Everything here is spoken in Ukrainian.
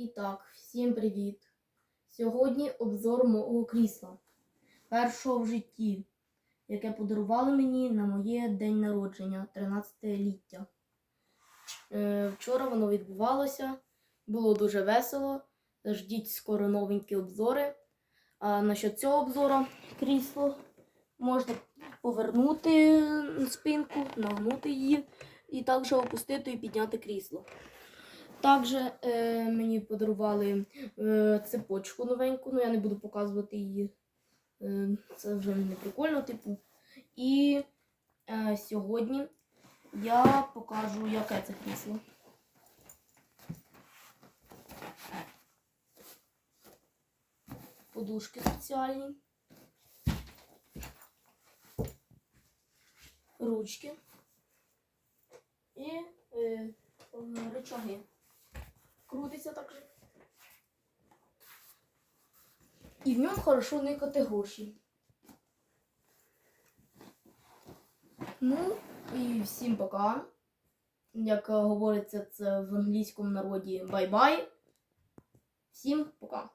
І так, всім привіт! Сьогодні обзор мого крісла. Першого в житті, яке подарували мені на моє день народження, 13-ліття. Е, Вчора воно відбувалося, було дуже весело. Ждіть скоро новенькі обзори. А насчет цього обзору крісло можна повернути спинку, нагнути її і також опустити і підняти крісло. Також е, мені подарували е, цепочку новеньку, ну я не буду показувати її. Е, це вже не прикольно, типу. І е, сьогодні я покажу, яке це крісло. Подушки спеціальні. Ручки і е, рычаги. Крутиться так же. І в ньому хорошо никати гроші. Ну і всім пока. Як говориться це в англійському народі бай-бай. Всім пока.